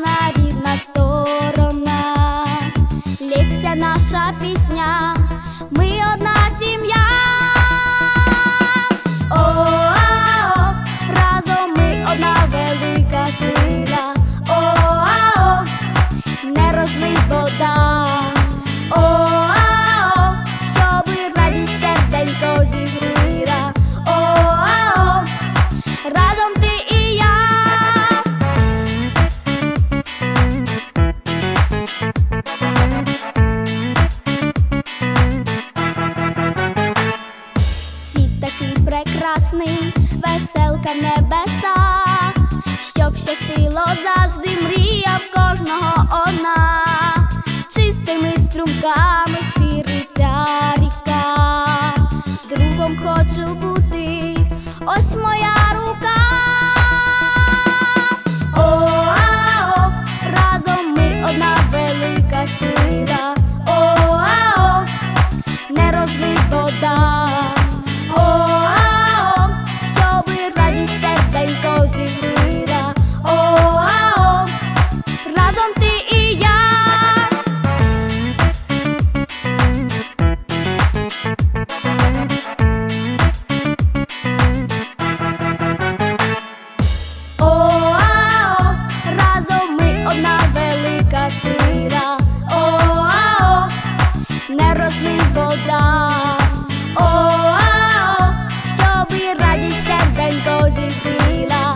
прекрасна рідна сторона, лється наша пісня, ми одна сім'я. О, -о, О, разом ми одна велика сила. О, -о, -о не розлий вода. Прекрасний, веселка в небесах, щоб щастило завжди мрія в кожного одна, чистими струмками шириться ріка, другом хочу бути, завжди добра. О, -а -о, щоб і радість серденько зігріла.